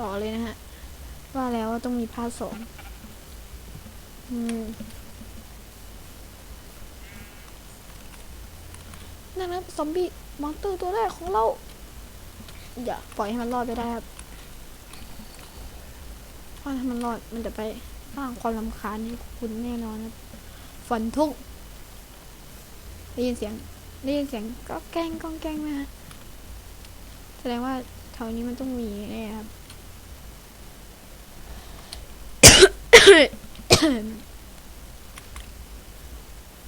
ต่อเลยนะฮะ ว่าแล้วว่าต้องมีภาคสองนั่นนะซอมบี้มอนสเตอร์ตัวแรกของเรา อย่าปล่อยให้มันรอดไปได้ครับเพราะถ้ามันรอดมันจะไปสร้างความรำคาญให้คุณแน่นอนครับฝันทุกได้ยินเสียงได้ยินเสียงก็แกล้งก้องแกล้งไหมฮะแสดงว่าแถวนี้มันต้องมีแน่ครับ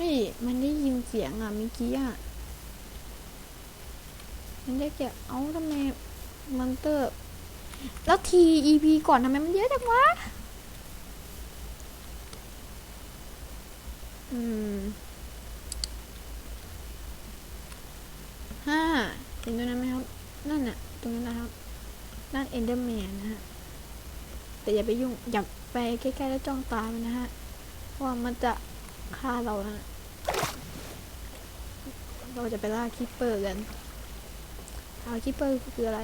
นี่มันได้ยินเสียงอะเมื่อกี้อะ มันได้แกเอ้าทำไมมันเตอร์ แล้วที EP ก่อนทำไมมันเยอะจังวะ อืมห้าเห็นตรงนั้นไหมครับ นั่นน่ะ ตรงนั้นนะครับ นั่นเอนเดอร์แมนนะฮะ แต่อย่าไปยุ่งอย่าไปใกล้ๆแล้วจ้องตามันนะฮะเพราะว่ามันจะฆ่าเรานะเราจะไปล่าคิปเปอร์กันเอาคิปเปอร์คืออะไร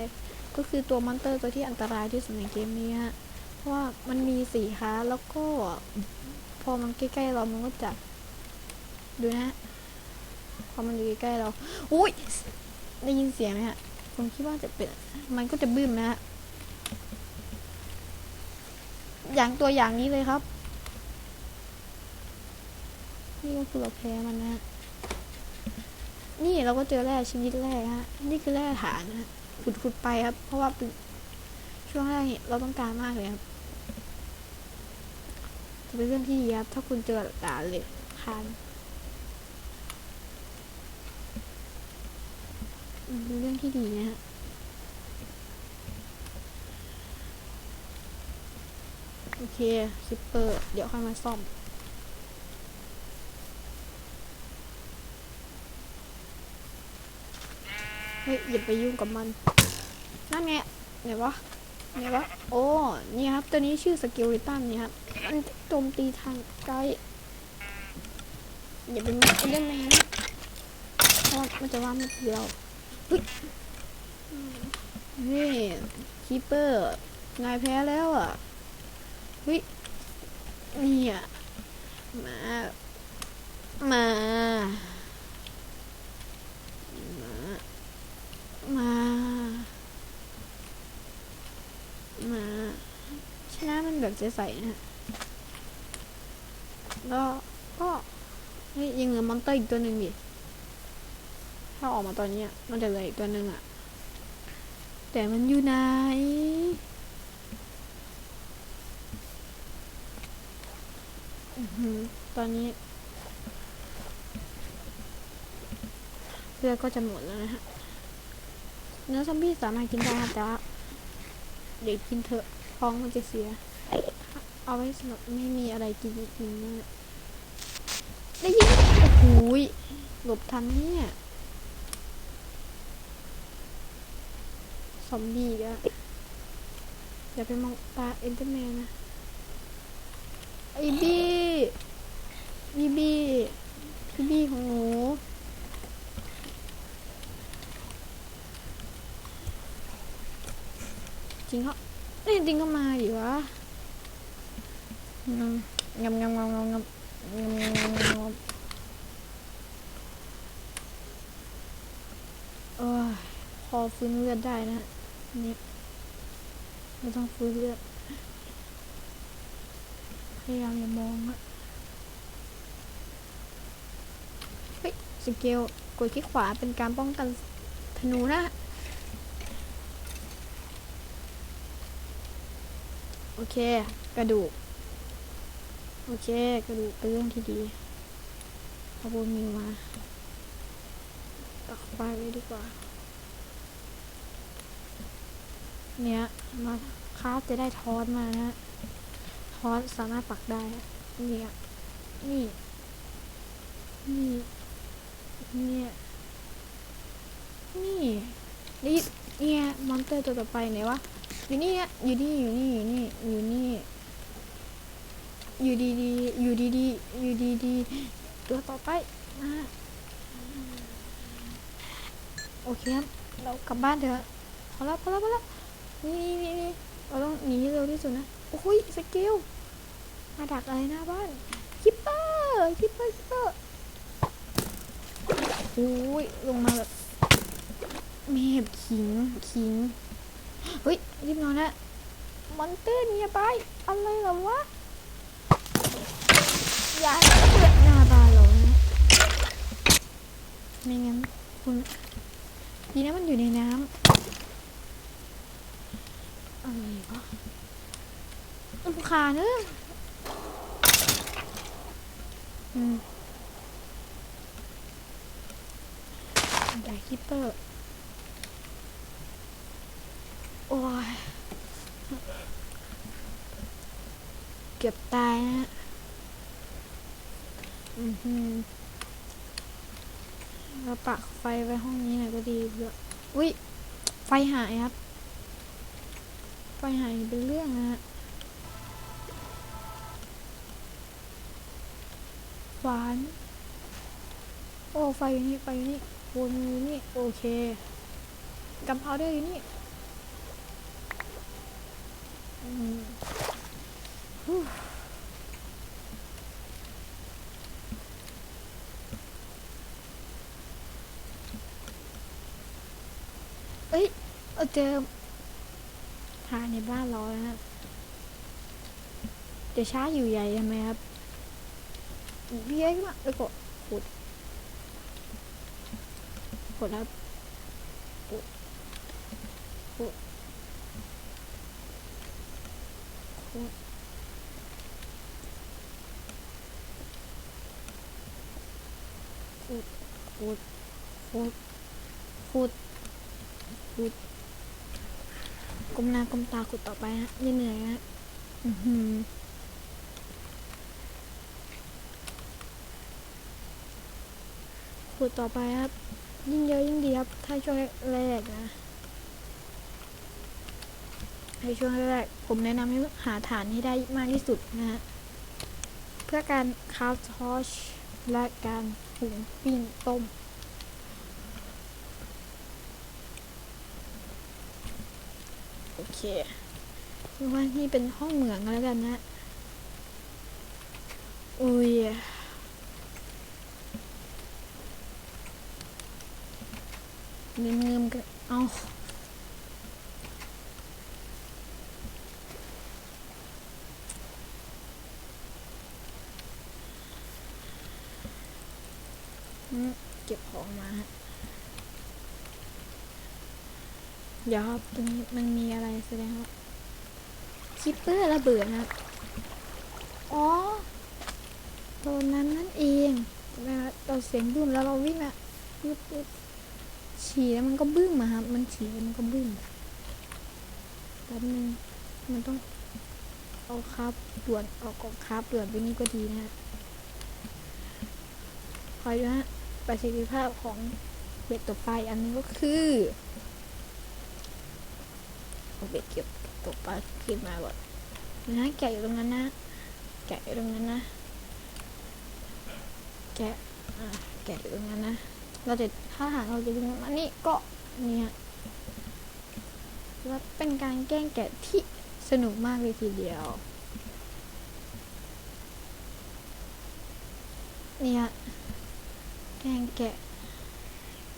ก็คือตัวมอนเตอร์ตัวที่อันตรายที่สุดในเกมนี้ฮะเพราะว่ามันมีสี่ขาแล้วก็พอมันใกล้ๆเรามันก็จะดูนะฮะพอมันอยู่ใกล้ๆเราอุ้ยได้ยินเสียงไหมฮะผมคิดว่าจะเป็นมันก็จะบึ้มนะฮะ อย่างตัวอย่างนี้เลยครับ นี่ก็คือเราแพ้มันนะ นี่เราก็เจอแร่ชนิดแรกฮะ นี่คือแร่ฐานนะขุดขุดไปครับ เพราะว่าช่วงแรกเราต้องการมากเลยครับจะเป็นเรื่องที่ดีครับ ถ้าคุณเจอด่านเลยคานเป็นเรื่องที่ดีนะฮะ โอเคคิปเปอร์ เดี๋ยวค่อยมาซ่อม เฮ้ย อย่าไปยุ่งกับมัน นั่นไงไหนวะไหนวะ โอ้ นี่ครับ ตัวนี้ชื่อสกิลิตันนี่ครับมันโจมตีทางไกลอย่าเป็นเอเดนแมนนะเพราะมันจะว่ามันตีเราเฮ้ยนี่คีเปอร์ นายแพ้แล้วอะ ฮ้ยนี่อะมา มา มา มา มาชนะมันแบบใสๆนะแล้วก็เฮ้ยยังเหลือมอนเตอร์อีกตัวหนึ่งดิถ้าออกมาตอนนี้มันจะเหลืออีกตัวหนึ่งอะแต่มันอยู่ไหน อื้อหือ ตอนนี้เลือดก็จะหมดแล้วนะฮะ เนื้อซอมบี้สามารถกินได้ครับแต่ว่าเดี๋ยวกินเถอะท้องมันจะเสีย เอาไว้สำหรับไม่มีอะไรกินจริงๆนะได้ยินโอ้โหหลบทันเนี่ยซอมบี้ก็อย่าไปมองตาเอ็นเตอร์แมนนะ ไอ้บี้บี้บี้พี่บี้ของหนูจริงเขาเอ้ยจริงก็มาอยู่วะงำงำงำงำงำงำงำงำงำเออพอฟื้นเลือดได้นะนี่ไม่ต้องฟื้นเลือด พยายามอย่ามองอะเฮ้ยสเกลกดคลิกขวาเป็นการป้องกันธนูนะ โอเค กระดูก โอเค กระดูกเป็นเรื่องที่ดีเอาบูมิงมาตักไปเลยดีกว่า เนี่ยมาคราฟจะได้ทอสมานะ ฮะทอสสามารถปักได้ เนี่ย นี่ นี่ เนี่ย นี่ นี่ เนี่ย มอนเตอร์ตัวต่อไปไหนวะ อยู่นี่อะอยู่นี่ อยู่นี่ อยู่นี่ อยู่นี่ อยู่ดีดี อยู่ดีดี อยู่ดีดี ตัวต่อไปนะโอเคครับ เรากลับบ้านเถอะพอแล้วพอแล้วพอแล้วนี่นี่นี่เราต้องหนีให้เร็วที่สุดนะ โอ้ยสเกล มาดักอะไรหน้าบ้านคิปเปอร์คิปเปอร์คิปเปอร์โอ้ยลงมาแบบเมบขิงขิงเฮ้ยรีบนอนนะมอนเตอร์เนี่ยไปอะไรเหรอวะอย่าเปิดหน้าบ้านเรานะไม่งั้นคุณดีนะมันอยู่ในน้ำอะไรวะอุคาเนอะ อืมใหญ่คิปเปอร์ โอ้ย เกือบตายนะ อือหือเราปักไฟไว้ห้องนี้หน่อยก็ดีเลยอุ้ย ไฟหายครับ ไฟหายเป็นเรื่องนะฮะ หวาน โอ้ ไฟอยู่นี่ไฟอยู่นี่วนอยู่นี่ โอเคกัมพาวเดอร์อยู่นี่อืมเอ้ยเอาเจอหาในบ้านเราแล้วนะจะช้าอยู่ใหญ่ทำไมครับ บี้ยขึ้นมาแล้วก็ขุดกดครับขุดขุดขุดขุดขุดขุดขุดขุดก้มหน้าก้มตาขุดต่อไปฮะเหนื่อยฮะอือหือ ขุดต่อไปครับ ยิ่งเยอะยิ่งดีครับ ถ้าช่วงแรกๆนะในช่วงแรกๆผมแนะนำให้หาฐานให้ได้มากที่สุดนะฮะ เพื่อการคาวทอชและการหุงปิ้งต้มโอเคว่านี่เป็นห้องเหมืองแล้วกันนะ อุ้ย เงิมเงิมๆกันเอาเก็บของมาฮะเดี๋ยวครับตรงนี้มันมีอะไรแสดงว่าคิปเปอร์ระเบิดนะอ๋อตัวนั้นนั่นเองเวลาเราเสียงบึ้มแล้วเราวิ่งอะปึ๊บปึ๊บ ฉี่แล้วมันก็บึ้งมอะครับ มันฉี่แล้วมันก็บึ้มแป๊บนึงมันต้องเอาคราบด่วนออกกองคราบด่วนไปนี่ก็ดีนะฮะคอยดูฮะประสิทธิภาพของเบ็ดตัวปลาอีกอันนึงก็คือเอาเบ็ดเก็บตัวปลาขึ้นมาก่อนนะแกะอยู่ตรงนั้นนะ แกะอยู่ตรงนั้นนะ แกะอ่าแกะอยู่ตรงนั้นนะ เราจะถ้าหากเราจะดึงอันนี้ก็เนี่ยแล้วเป็นการแกล้งแกะที่สนุกมากเลยทีเดียว เนี่ยแกล้งแกะ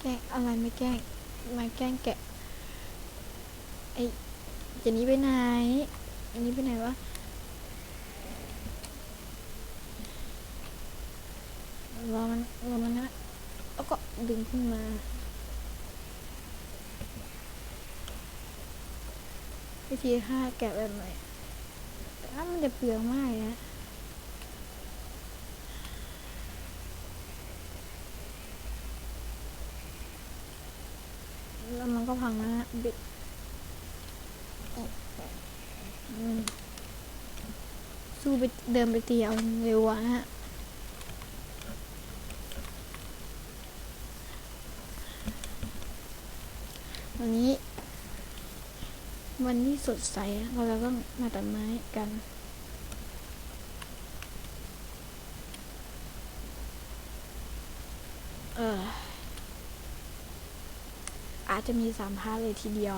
แกล้งอะไรไม่แกล้งมาแกล้งแกะไอ้จะนี้ไปไหนอันนี้ไปไหนวะรอมันรอมันนะ แล้วก็ดึงขึ้นมาวิธีฆ่าแกะแบบไหนแต่ว่ามันจะเปลืองมากนะแล้วมันก็พังนะฮะบิดสู้ไปเดินไปตีเอาเร็วอะฮะ วันนี้ วันที่สดใสเราจะต้องมาตัดไม้กันเอออาจจะมีสามพาร์ทเลยทีเดียว